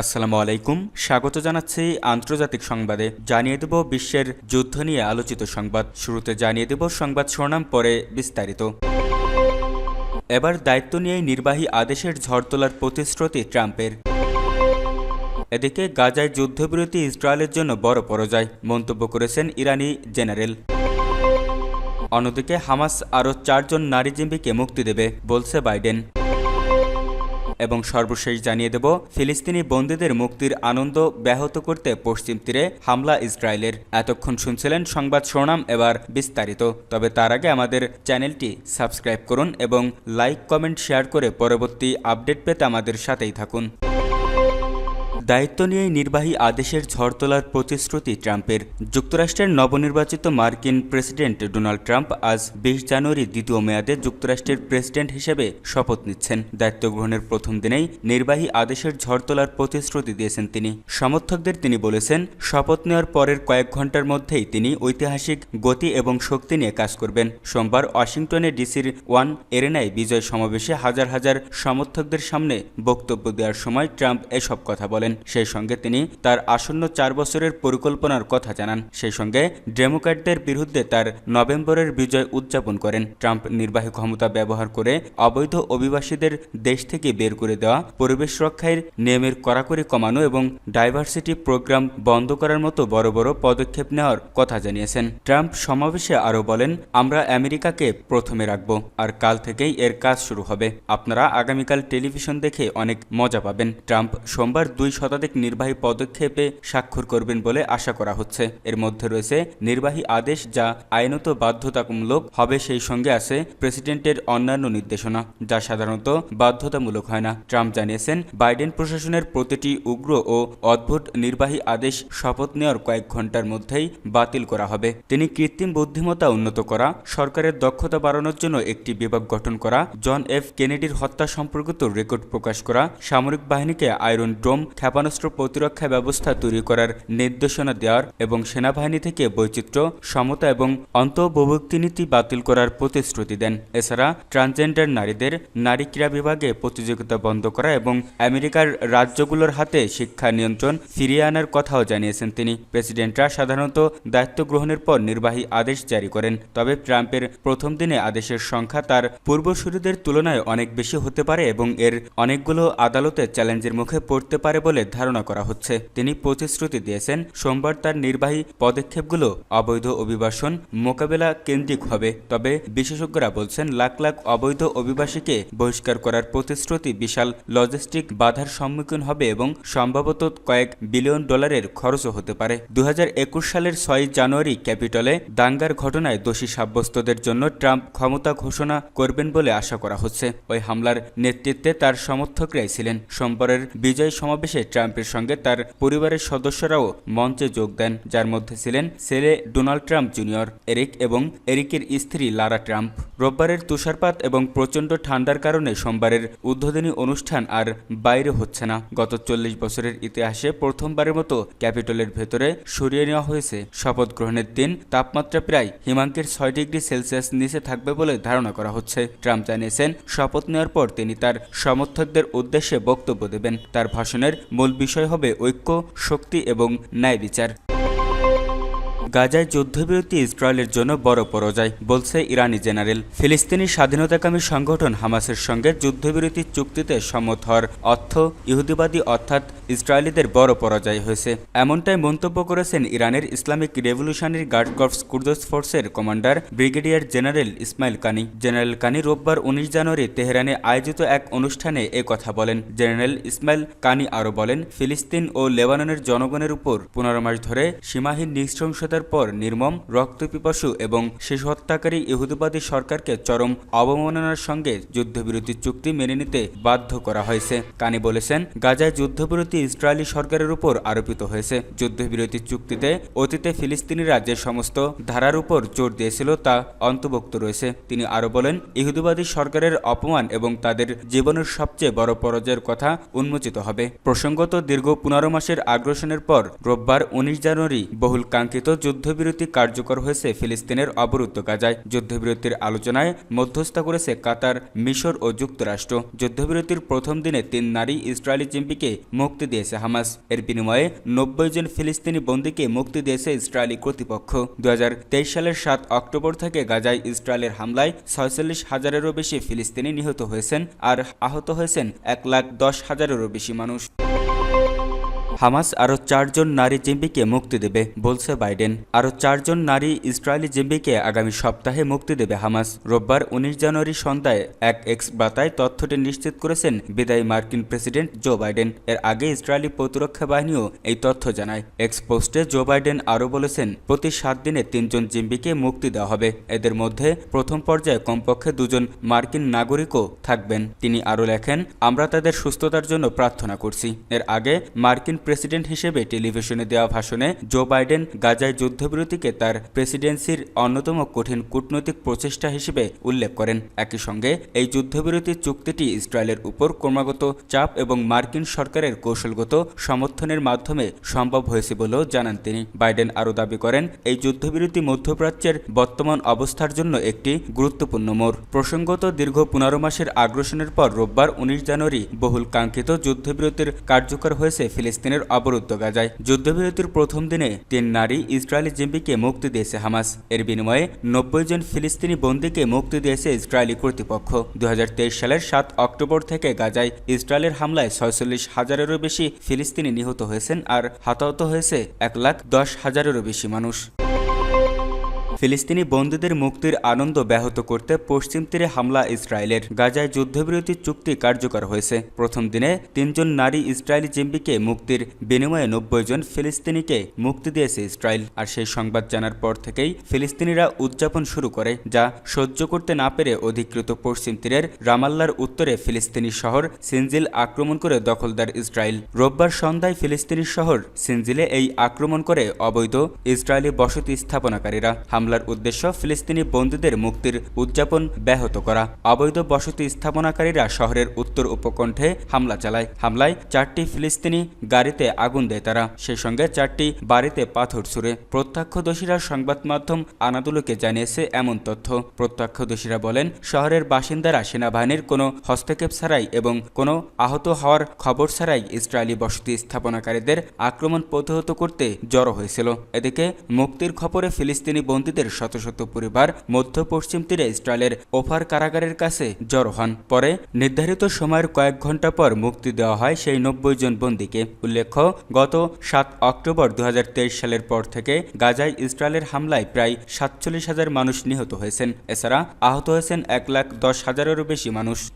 আসসালামু আলাইকুম। স্বাগত জানাচ্ছি আন্তর্জাতিক সংবাদে। জানিয়ে দেব বিশ্বের যুদ্ধ নিয়ে আলোচিত সংবাদ। শুরুতে জানিয়ে দেব সংবাদ শিরোনাম, পরে বিস্তারিত। এবার দায়িত্ব নিয়ে নির্বাহী আদেশের ঝড় তোলার প্রতিশ্রুতি ট্রাম্পের। এদিকে গাজায় যুদ্ধবিরতি ইসরায়েলের জন্য বড় পরাজয়, মন্তব্য করেছেন ইরানি জেনারেল। অন্যদিকে হামাস আরও চারজন নারীজীবীকে মুক্তি দেবে, বলছে বাইডেন। এবং সর্বশেষ জানিয়ে দেব, ফিলিস্তিনি বন্দীদের মুক্তির আনন্দ ব্যাহত করতে পশ্চিম তীরে হামলা ইসরায়েলের। এতক্ষণ শুনছিলেন সংবাদ শোনাম এবার বিস্তারিত। তবে তার আগে আমাদের চ্যানেলটি সাবস্ক্রাইব করুন এবং লাইক, কমেন্ট, শেয়ার করে পরবর্তী আপডেট পেতে আমাদের সাথেই থাকুন। দায়িত্ব নিয়ে নির্বাহী আদেশের ঝড় তোলার প্রতিশ্রুতি ট্রাম্পের। যুক্তরাষ্ট্রের নবনির্বাচিত মার্কিন প্রেসিডেন্ট ডোনাল্ড ট্রাম্প আজ বিশ জানুয়ারি দ্বিতীয় মেয়াদে যুক্তরাষ্ট্রের প্রেসিডেন্ট হিসেবে শপথ নিচ্ছেন। দায়িত্ব গ্রহণের প্রথম দিনেই নির্বাহী আদেশের ঝড় তোলার প্রতিশ্রুতি দিয়েছেন তিনি। সমর্থকদের তিনি বলেছেন, শপথ নেওয়ার পরের কয়েক ঘণ্টার মধ্যেই তিনি ঐতিহাসিক গতি এবং শক্তি নিয়ে কাজ করবেন। সোমবার ওয়াশিংটনে ডিসির ওয়ান এরেনায় বিজয় সমাবেশে হাজার হাজার সমর্থকদের সামনে বক্তব্য দেওয়ার সময় ট্রাম্প এসব কথা বলেন। সেই সঙ্গে তিনি তার আসন্ন চার বছরের পরিকল্পনার কথা জানান। সেই সঙ্গে ডেমোক্র্যাটদের বিরুদ্ধে তার নভেম্বরের বিজয় উদযাপন করেন। ট্রাম্প নির্বাহী ক্ষমতা ব্যবহার করে অবৈধ অভিবাসীদের দেশ থেকে বের করে দেওয়া, পরিবেশ রক্ষায় নিয়মের কড়াকড়ি কমানো এবং ডাইভার্সিটি প্রোগ্রাম বন্ধ করার মতো বড় বড় পদক্ষেপ নেওয়ার কথা জানিয়েছেন। ট্রাম্প সমাবেশে আরও বলেন, আমরা আমেরিকাকে প্রথমে রাখব আর কাল থেকেই এর কাজ শুরু হবে। আপনারা আগামীকাল টেলিভিশন দেখে অনেক মজা পাবেন। ট্রাম্প সোমবার দুই শতাধিক নির্বাহী পদক্ষেপে স্বাক্ষর করবেন বলে আশা করা হচ্ছে। এর মধ্যে রয়েছে নির্বাহী আদেশ যা আইনত বাধ্যতামূলক হবে সেই সঙ্গে আছে প্রেসিডেন্টের অন্যান্য নির্দেশনা, যা সাধারণত বাধ্যতামূলক হয় না। ট্রাম্প জানিয়েছেন, বাইডেন প্রশাসনের প্রতিটি উগ্র ও অদ্ভুত নির্বাহী আদেশ শপথ নেওয়ার কয়েক ঘণ্টার মধ্যেই বাতিল করা হবে। তিনি কৃত্রিম বুদ্ধিমত্তা উন্নত করা, সরকারের দক্ষতা বাড়ানোর জন্য একটি বিভাগ গঠন করা, জন এফ কেনেডির হত্যা সম্পর্কিত রেকর্ড প্রকাশ করা, সামরিক বাহিনীকে আয়রন ড্রোম ক্ষেপণাস্ত্র প্রতিরক্ষা ব্যবস্থা তৈরি করার নির্দেশনা দেওয়ার এবং সেনাবাহিনী থেকে বৈচিত্র্য, সমতা এবং অন্তর্ভুক্তি নীতি বাতিল করার প্রতিশ্রুতি দেন। এছাড়া ট্রান্সজেন্ডার নারীদের নারী ক্রীড়া বিভাগে প্রতিযোগিতা বন্ধ করা এবং আমেরিকার রাজ্যগুলোর হাতে শিক্ষা নিয়ন্ত্রণ ফিরিয়ে আনার কথাও জানিয়েছেন তিনি। প্রেসিডেন্টরা সাধারণত দায়িত্ব গ্রহণের পর নির্বাহী আদেশ জারি করেন, তবে ট্রাম্পের প্রথম দিনে আদেশের সংখ্যা তার পূর্বসূরীদের তুলনায় অনেক বেশি হতে পারে এবং এর অনেকগুলো আদালতে চ্যালেঞ্জের মুখে পড়তে পারে বলে ধারণা করা হচ্ছে। তিনি প্রতিশ্রুতি দিয়েছেন, সোমবার তার নির্বাহী পদক্ষেপগুলো অবৈধ অভিবাসন মোকাবেলা কেন্দ্রিক হবে তবে বিশেষজ্ঞরা বলছেন, লাখ লাখ অবৈধ অভিবাসীকে বহিষ্কার করার প্রতিশ্রুতি বিশাল লজিস্টিক বাধার সম্মুখীন হবে এবং সম্ভবত কয়েক বিলিয়ন ডলারের খরচও হতে পারে। দু হাজার একুশ সালের ছয় জানুয়ারি ক্যাপিটলে দাঙ্গার ঘটনায় দোষী সাব্যস্তদের জন্য ট্রাম্প ক্ষমতা ঘোষণা করবেন বলে আশা করা হচ্ছে। ওই হামলার নেতৃত্বে তার সমর্থকরাই ছিলেন। সোমবারের বিজয় সমাবেশে ট্রাম্পের সঙ্গে তার পরিবারের সদস্যরাও মঞ্চে যোগ দেন, যার মধ্যে ছিলেন ছেলে ডোনাল্ড ট্রাম্প জুনিয়র, এরিক এবং এরিকের স্ত্রী লারা ট্রাম্প। রোববারের তুষারপাত এবং প্রচণ্ড ঠান্ডার কারণে সোমবারের উদ্বোধনী অনুষ্ঠান আর বাইরে হচ্ছে না। গত চল্লিশ বছরের ইতিহাসে প্রথমবারের মতো ক্যাপিটলের ভেতরে সরিয়ে নেওয়া হয়েছে। শপথ গ্রহণের দিন তাপমাত্রা প্রায় হিমাঙ্কের ছয় ডিগ্রি সেলসিয়াস নিচে থাকবে বলে ধারণা করা হচ্ছে। ট্রাম্প জানিয়েছেন, শপথ নেওয়ার পর তিনি তার সমর্থকদের উদ্দেশ্যে বক্তব্য দেবেন। তার ভাষণের মূল বিষয় হবে ঐক্য শক্তি এবং ন্যায় বিচার। গাজায় যুদ্ধবিরতি ইসরায়েলের জন্য বড় পরাজয়, বলছে ইরানি জেনারেল। ফিলিস্তিনি স্বাধীনতাকামী সংগঠন হামাসের সঙ্গে যুদ্ধবিরতি চুক্তিতে সম্মত হওয়ার অর্থ ইহুদিবাদী অর্থাৎ ইসরায়েলিদের বড় পরাজয় হয়েছে। এমনটাই মন্তব্য করেছেন ইরানের Islamic Revolutionary Guard Corps Quds ফোর্সের কমান্ডার ব্রিগেডিয়ার জেনারেল ইসমাইল কানি। জেনারেল কানি রোববার উনিশ জানুয়ারি তেহরানে আয়োজিত এক অনুষ্ঠানে এ কথা বলেন। জেনারেল ইসমাইল কানি আরও বলেন, ফিলিস্তিন ও লেবাননের জনগণের উপর পনেরো মাস ধরে সীমাহীন নৃশংসতার পর নির্মম, রক্তপিপাসু এবং শিশু হত্যাকারী ইহুদিবাদী সরকারকে চরম অবমাননার সঙ্গে যুদ্ধবিরতি চুক্তি মেনে নিতে বাধ্য করা হয়েছে। কানি বলেছেন, গাজায় যুদ্ধবিরতি ইসরায়েলি সরকারের উপর আরোপিত হয়েছে। যুদ্ধবিরতি চুক্তিতে অতীতে ফিলিস্তিনিরা যে সমস্ত ধারার উপর জোর দিয়েছিল তা অন্তর্ভুক্ত রয়েছে। তিনি আরও বলেন, ইহুদিবাদী সরকারের অপমান এবং তাদের জীবনের সবচেয়ে বড় পরাজয়ের কথা উন্মোচিত হবে। প্রসঙ্গত, দীর্ঘ পনেরো মাসের আগ্রাসনের পর রোববার উনিশ জানুয়ারি বহুল কাঙ্ক্ষিত যুদ্ধবিরতি কার্যকর হয়েছে ফিলিস্তিনের অবরুদ্ধ গাজায়। যুদ্ধবিরতির আলোচনায় মধ্যস্থতা করেছে কাতার, মিশর ও যুক্তরাষ্ট্র। যুদ্ধবিরতির প্রথম দিনে তিন নারী ইসরায়েলি মুক্তি মুক্তি দিয়েছে হামাস। এর বিনিময়ে নব্বই জন ফিলিস্তিনি বন্দীকে মুক্তি দিয়েছে ইসরায়েলি কর্তৃপক্ষ। দু হাজার তেইশ সালের সাত অক্টোবর থেকে গাজায় ইসরায়েলের হামলায় ছয়চল্লিশ হাজারেরও বেশি ফিলিস্তিনি নিহত হয়েছেন আর আহত হয়েছেন এক লাখ দশ হাজারেরও বেশি মানুষ। হামাস আরও চারজন নারী জিম্বিকে মুক্তি দেবে, বলছে বাইডেন। আরও চারজন নারী ইসরায়েলি জিম্বিকে আগামী সপ্তাহে মুক্তি দেবে হামাস। রোববার উনিশ জানুয়ারি সন্ধ্যায় এক এক্স বার্তায় তথ্যটি নিশ্চিত করেছেন বিদায়ী মার্কিন প্রেসিডেন্ট জো বাইডেন। এর আগে ইসরায়েলি প্রতিরক্ষা বাহিনীও এই তথ্য জানায়। এক্স পোস্টে জো বাইডেন আরও বলেছেন, প্রতি সাত দিনে তিনজন জিম্বিকে মুক্তি দেওয়া হবে। এদের মধ্যে প্রথম পর্যায়ে কমপক্ষে দুজন মার্কিন নাগরিকও থাকবেন। তিনি আরও লেখেন, আমরা তাদের সুস্থতার জন্য প্রার্থনা করছি। এর আগে মার্কিন প্রেসিডেন্ট হিসেবে টেলিভিশনে দেওয়া ভাষণে জো বাইডেন গাজায় যুদ্ধবিরতিকে তার প্রেসিডেন্সির অন্যতম কঠিন কূটনৈতিক প্রচেষ্টা হিসেবে উল্লেখ করেন। একই সঙ্গে এই যুদ্ধবিরতি চুক্তিটি ইসরায়েলের উপর ক্রমাগত চাপ এবং মার্কিন সরকারের কৌশলগত সমর্থনের মাধ্যমে সম্ভব হয়েছে বলেও জানান তিনি। বাইডেন আরও দাবি করেন, এই যুদ্ধবিরতি মধ্যপ্রাচ্যের বর্তমান অবস্থার জন্য একটি গুরুত্বপূর্ণ মোড়। প্রসঙ্গত, দীর্ঘ পনেরো মাসের আগ্রাসনের পর রোববার উনিশ জানুয়ারি বহুল কাঙ্ক্ষিত যুদ্ধবিরতির কার্যকর হয়েছে ফিলিস্তিনের অবরুদ্ধ গাজায়। যুদ্ধবিরতির প্রথম দিনে তিন নারী ইসরায়েলি জিম্বিকে মুক্তি দিয়েছে হামাস। এর বিনিময়ে নব্বই জন ফিলিস্তিনি বন্দীকে মুক্তি দিয়েছে ইসরায়েলি কর্তৃপক্ষ। দু হাজার তেইশ সালের সাত অক্টোবর থেকে গাজায় ইসরায়েলের হামলায় ছয়চল্লিশ হাজারেরও বেশি ফিলিস্তিনি নিহত হয়েছেন আর হতাহত হয়েছে এক লাখ দশ হাজারেরও বেশি মানুষ। ফিলিস্তিনি বন্দীদের মুক্তির আনন্দ ব্যাহত করতে পশ্চিম তীরে হামলা ইসরায়েলের। গাজায় যুদ্ধবিরতি চুক্তি কার্যকর হয়েছে। প্রথম দিনে তিনজন নারী ইসরায়েলি জিম্বিকে মুক্তির বিনিময়ে নব্বই জন ফিলিস্তিনিকে মুক্তি দিয়েছে ইসরায়েল। আর সেই সংবাদ জানার পর থেকেই ফিলিস্তিনিরা উদযাপন শুরু করে, যা সহ্য করতে না পেরে অধিকৃত পশ্চিম তীরের রামাল্লার উত্তরে ফিলিস্তিনি শহর সিনজিল আক্রমণ করে দখলদার ইসরায়েল। রোববার সন্ধ্যায় ফিলিস্তিনি শহর সিনজিলে এই আক্রমণ করে অবৈধ ইসরায়েলি বসতি স্থাপনাকারীরা। হামলার উদ্দেশ্য ফিলিস্তিনি বন্দীদের মুক্তির উদযাপন ব্যাহত করা। অবৈধ বসতি স্থাপনাকারীরা শহরের উত্তর উপকণ্ঠে হামলা চালায়। হামলায় চারটি ফিলিস্তিনি গাড়িতে আগুন দেয় তারা। সেই সঙ্গে চারটি বাড়িতে পাথর ছুড়ে। প্রত্যক্ষদর্শীরা সংবাদ মাধ্যম আনাদুলুকে জানিয়েছে এমন তথ্য। প্রত্যক্ষদর্শীরা বলেন, শহরের বাসিন্দারা সেনাবাহিনীর কোনো হস্তক্ষেপ ছাড়াই এবং কোনো আহত হওয়ার খবর ছাড়াই ইসরায়েলি বসতি স্থাপনাকারীদের আক্রমণ প্রতিহত করতে জড়ো হয়েছিল। এদিকে মুক্তির খবরে ফিলিস্তিনি বন্দীদের শত শত পরিবার মধ্য পশ্চিম তীরে ইসরায়েলের ওফার কারাগারের কাছে জড়ো হন। পরে নির্ধারিত সময়ের কয়েক ঘণ্টা পর মুক্তি দেওয়া হয় সেই নব্বই জন বন্দীকে। উল্লেখ্য, গত সাত অক্টোবর দু হাজার তেইশ সালের পর থেকে গাজায় ইসরায়েলের হামলায় প্রায় সাতচল্লিশ হাজার মানুষ নিহত হয়েছেন। এছাড়া আহত হয়েছেন এক লাখ দশ হাজারেরও বেশি মানুষ।